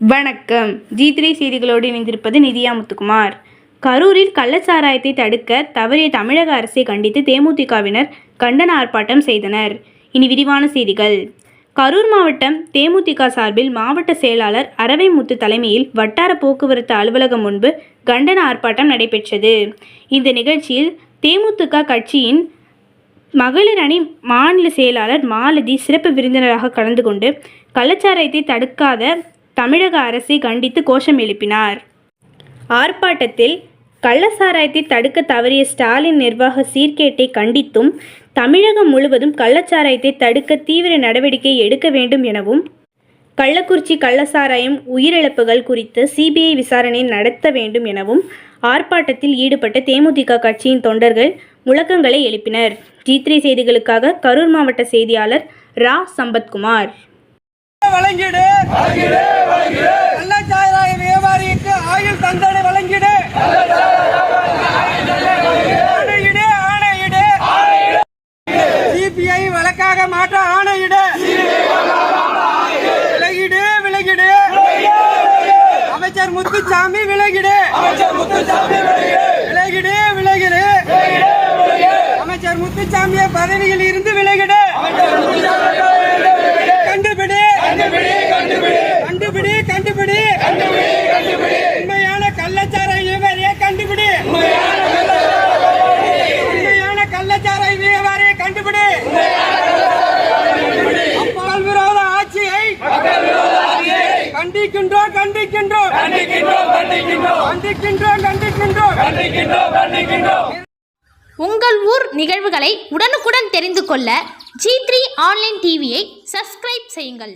வணக்கம். G three செய்திகளோடு இணைந்திருப்பது நிதியா முத்துக்குமார். கரூரில் கள்ளச்சாராயத்தை தடுக்க தவறிய தமிழக அரசை கண்டித்து தேமுதிகவினர் கண்டன ஆர்ப்பாட்டம் செய்தனர். இனி விரிவான செய்திகள். கரூர் மாவட்டம் தேமுதிக சார்பில் மாவட்ட செயலாளர் அரவைமுத்து தலைமையில் வட்டார போக்குவரத்து அலுவலகம் முன்பு கண்டன ஆர்ப்பாட்டம் நடைபெற்றது. இந்த நிகழ்ச்சியில் தேமுதிக கட்சியின் மகளிர் அணி மாநில செயலாளர் மாலதி சிறப்பு விருந்தினராக கலந்து கொண்டு கள்ளச்சாராயத்தை தடுக்காத தமிழக அரசை கண்டித்து கோஷம் எழுப்பினார். ஆர்ப்பாட்டத்தில் கள்ளச்சாராயத்தை தடுக்க தவறிய ஸ்டாலின் நிர்வாக சீர்கேட்டை கண்டித்தும் தமிழகம் முழுவதும் கள்ளச்சாராயத்தை தடுக்க தீவிர நடவடிக்கை எடுக்க வேண்டும் எனவும் கள்ளக்குறிச்சி கள்ளசாராயம் உயிரிழப்புகள் குறித்து சிபிஐ விசாரணை நடத்த வேண்டும் எனவும் ஆர்ப்பாட்டத்தில் ஈடுபட்ட தேமுதிக கட்சியின் தொண்டர்கள் முழக்கங்களை எழுப்பினர். ஜி த்ரீ செய்திகளுக்காக கரூர் மாவட்ட செய்தியாளர் ரா. சம்பத்குமார். வழங்கிடு. கள்ளச்சாராய வியாபாரிக்கு ஆயுள் தண்டனை வழங்கிடு. ஆணையிடு ஆணையிடு. சிபிஐ வழக்காக மாற்ற ஆணையிடு. விலகிடு விலகிடு. அமைச்சர் முத்துசாமி விலகிடு. விலகிடு விலகிடு. அமைச்சர் முத்துசாமியை பதவியில் இருந்து விலகிடு. கண்டிக்கின்றோம் கண்டிக்கின்றோம். கண்டிக்கின்றோம் கண்டிக்கின்றோம். உங்கள் ஊர் நிகழ்வுகளை உடனுக்குடன் தெரிந்து கொள்ள ஜி த்ரீ ஆன்லைன் டிவியை சப்ஸ்கிரைப் செய்யுங்கள்.